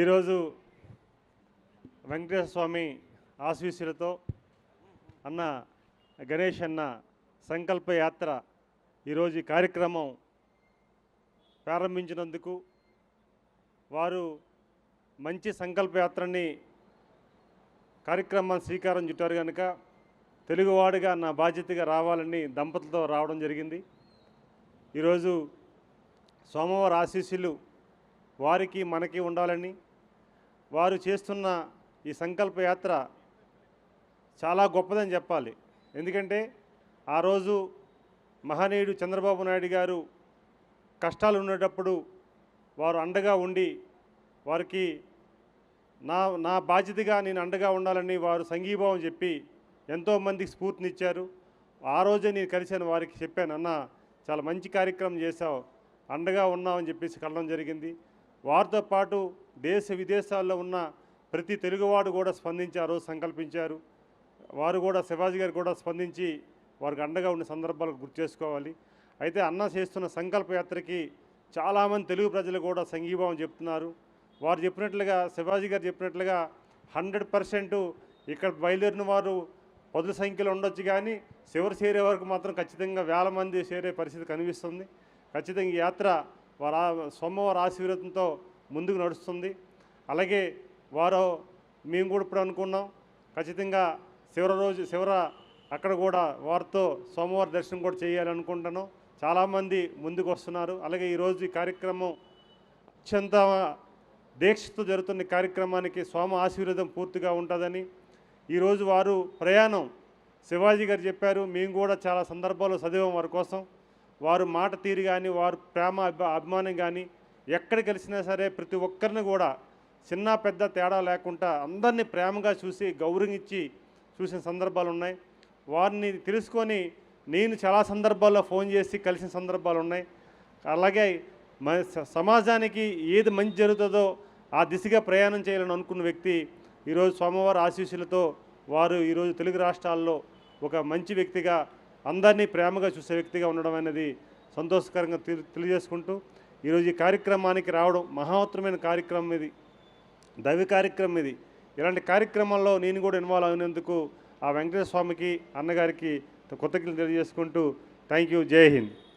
ఈరోజు వెంకటేశ్వర స్వామి ఆశీస్సులతో అన్న గణేష్ అన్న సంకల్ప యాత్ర ఈరోజు ఈ కార్యక్రమం ప్రారంభించినందుకు వారు మంచి సంకల్ప యాత్రని కార్యక్రమాన్ని స్వీకారం చుట్టారు కనుక తెలుగువాడిగా నా బాధ్యతగా రావాలని దంపతులతో రావడం జరిగింది. ఈరోజు సోమవారం ఆశీస్సులు వారికి మనకి ఉండాలని వారు చేస్తున్న ఈ సంకల్పయాత్ర చాలా గొప్పదని చెప్పాలి. ఎందుకంటే ఆ రోజు మహనీయుడు చంద్రబాబు నాయుడు గారు కష్టాలు ఉండేటప్పుడు వారు అండగా ఉండి వారికి నా నా బాధ్యతగా నేను అండగా ఉండాలని వారు సంఘీభావం చెప్పి ఎంతోమందికి స్ఫూర్తినిచ్చారు. ఆ రోజే నేను కలిసిన వారికి చెప్పాను అన్న చాలా మంచి కార్యక్రమం చేశావు అండగా ఉన్నామని చెప్పేసి కలడం జరిగింది. వారితో పాటు దేశ విదేశాల్లో ఉన్న ప్రతి తెలుగువాడు కూడా స్పందించారు సంకల్పించారు. వారు కూడా శివాజీ గారు కూడా స్పందించి వారికి అండగా ఉన్న సందర్భాలు గుర్తు చేసుకోవాలి. అయితే అన్న చేస్తున్న సంకల్ప యాత్రకి చాలామంది తెలుగు ప్రజలు కూడా సంఘీభావం చెప్తున్నారు. వారు చెప్పినట్లుగా శివాజీ గారు చెప్పినట్లుగా హండ్రెడ్ పర్సెంట్ ఇక్కడ బయలుదేరిన వారు పదుల సంఖ్యలో ఉండొచ్చు కానీ చివరి చేరే వరకు మాత్రం ఖచ్చితంగా వేల మంది చేరే పరిస్థితి కనిపిస్తుంది. ఖచ్చితంగా ఈ యాత్ర వారు సోమవారం ఆశీర్వదంతో ముందుకు నడుస్తుంది. అలాగే వారు మేము కూడా ఇప్పుడు అనుకున్నాం. ఖచ్చితంగా చివరి రోజు శివర అక్కడ కూడా వారితో సోమవారం దర్శనం కూడా చేయాలనుకుంటున్నాం చాలామంది ముందుకు వస్తున్నారు. అలాగే ఈరోజు ఈ కార్యక్రమం అత్యంత దీక్షతో జరుగుతున్న కార్యక్రమానికి స్వామి ఆశీర్వాదం పూర్తిగా ఉంటుందని ఈరోజు వారు ప్రయాణం. శివాజీ గారు చెప్పారు. మేము కూడా చాలా సందర్భాల్లో చదివాం వారి కోసం వారు మాట తీరు కానీ వారు ప్రేమ అభి అభిమానం కానీ ఎక్కడ కలిసినా సరే ప్రతి ఒక్కరిని కూడా చిన్న పెద్ద తేడా లేకుండా అందరినీ ప్రేమగా చూసి గౌరవించి చూసిన సందర్భాలు ఉన్నాయి. వారిని తెలుసుకొని నేను చాలా సందర్భాల్లో ఫోన్ చేసి కలిసిన సందర్భాలు ఉన్నాయి. అలాగే స- సమాజానికి ఏది మంచి జరుగుతుందో ఆ దిశగా ప్రయాణం చేయాలని అనుకున్న వ్యక్తి ఈరోజు సోమవారం ఆశీస్సులతో వారు ఈరోజు తెలుగు రాష్ట్రాల్లో ఒక మంచి వ్యక్తిగా అందరినీ ప్రేమగా చూసే వ్యక్తిగా ఉండడం అనేది సంతోషకరంగా తెలియజేసుకుంటూ ఈరోజు ఈ కార్యక్రమానికి రావడం మహోత్తరమైన కార్యక్రమం ఇది. దైవ కార్యక్రమం ఇది. ఇలాంటి కార్యక్రమాల్లో నేను కూడా ఇన్వాల్వ్ అయినందుకు ఆ వెంకటేశ్వర స్వామికి అన్నగారికి కృతజ్ఞతలు తెలియజేసుకుంటూ థ్యాంక్ యూ జై హింద్.